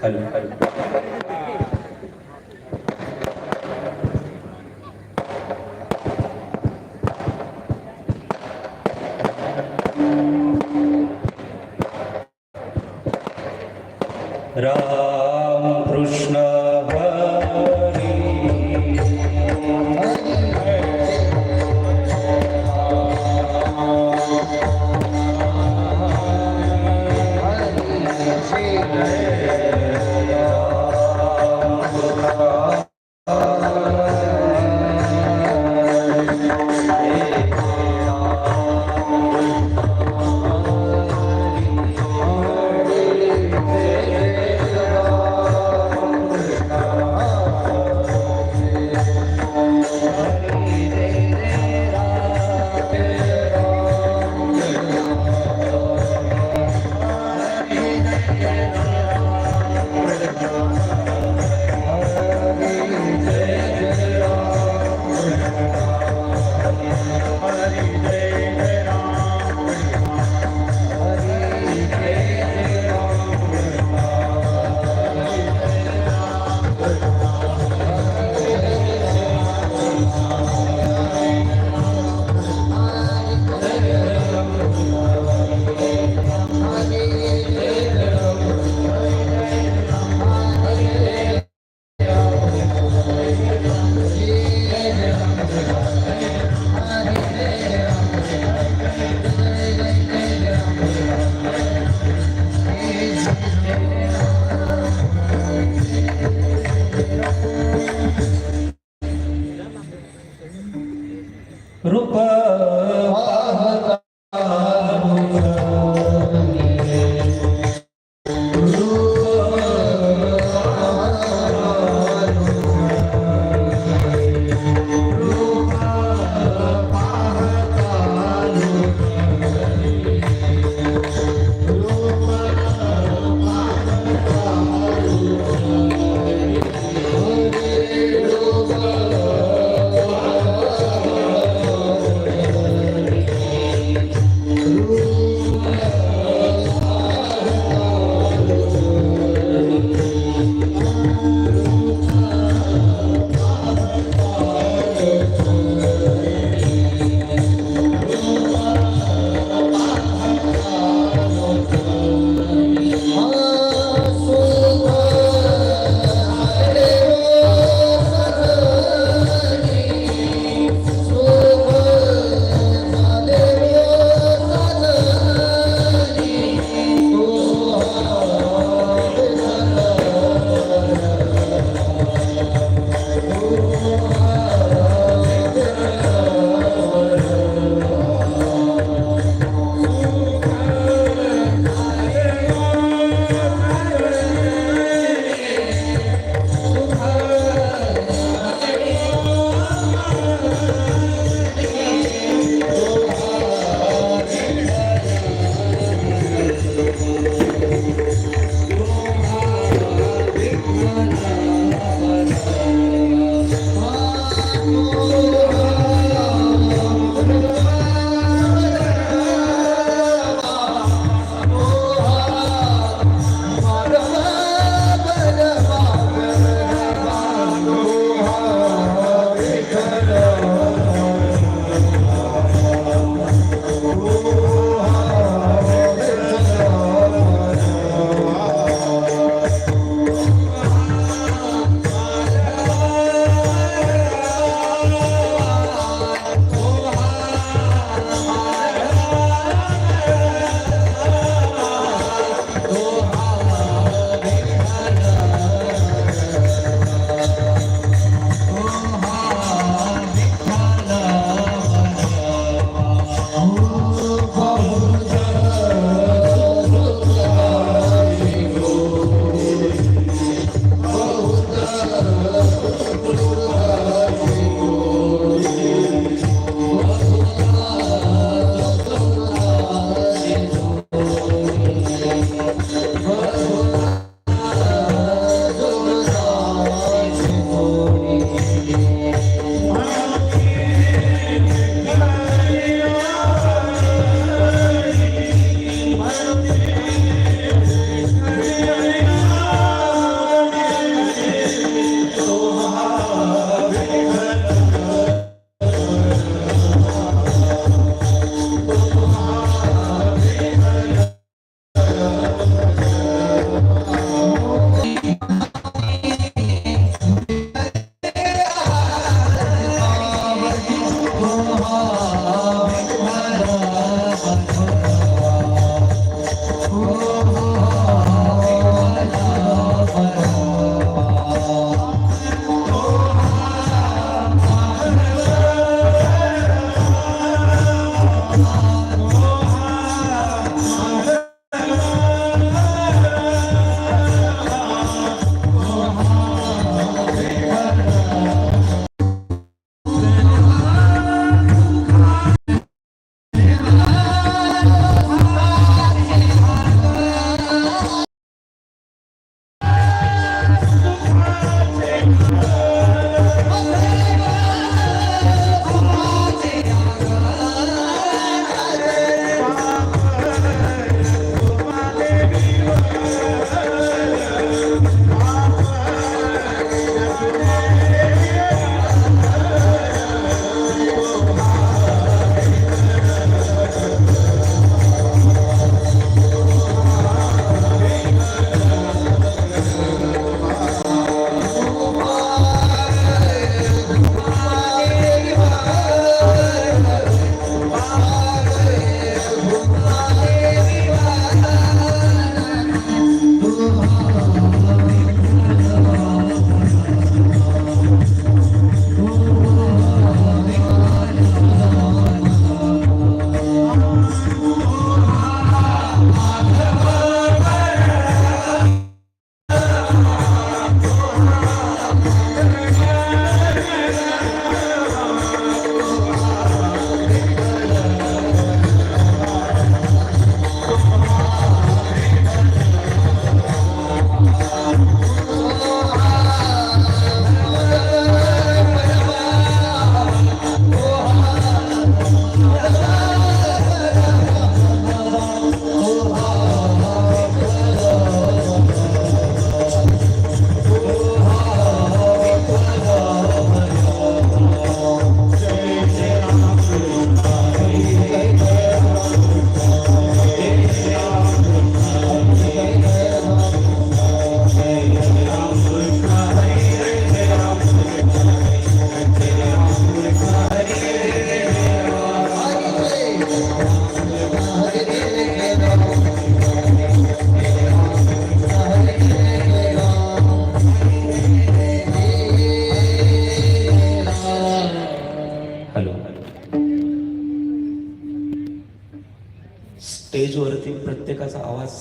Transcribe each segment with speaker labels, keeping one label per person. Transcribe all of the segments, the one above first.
Speaker 1: 开轮开轮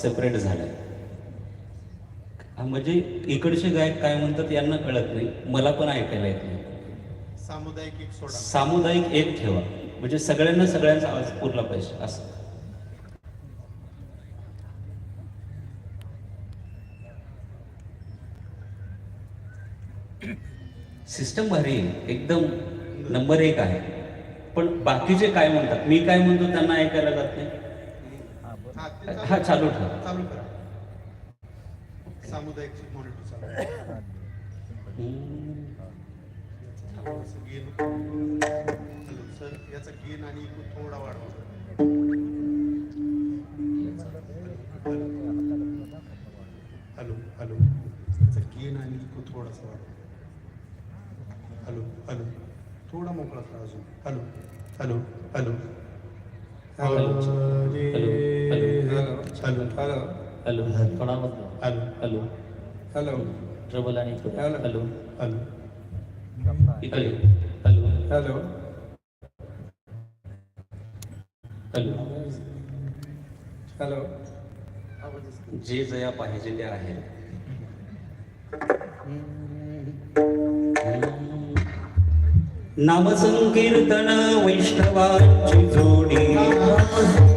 Speaker 1: separate झालाय. म्हणजे इकडचे गायक काय म्हणतात यांना कळत नाही. मला पण ऐकायला येत नाही.
Speaker 2: सामुदायिक एक सोडा.
Speaker 1: सामुदायिक एक ठेवा. म्हणजे सगळ्यांना सगळ्यांचा आवाज पुरला पाहिजे असं. सिस्टम भारी एकदम नंबर एक आहे. पण बाकीचे काय म्हणतात? मी काय म्हणतो त्यांना ऐकायला जात नाही.
Speaker 2: हा
Speaker 1: चालू ठेवा.
Speaker 2: चालू करा. सामुदायिक मॉनिटर चालू गेन सर याचा गेन आणि थोडा वाढवा. Hello hello. याचा गेन आणि थोडासा वाढवा. Hello hello. थोडा मोकळा करा अजून. Hello hello hello.
Speaker 1: Hello. Hello.
Speaker 2: Hello
Speaker 3: hello
Speaker 2: hello
Speaker 1: hello
Speaker 2: hello
Speaker 3: trouble आणि.
Speaker 2: Hello.
Speaker 3: Hello
Speaker 2: hello
Speaker 1: hello
Speaker 2: hello
Speaker 1: hello
Speaker 2: hello
Speaker 1: जे जया पाहिजे ते आहे नामसंकीर्तन वैष्णवांची जोडी.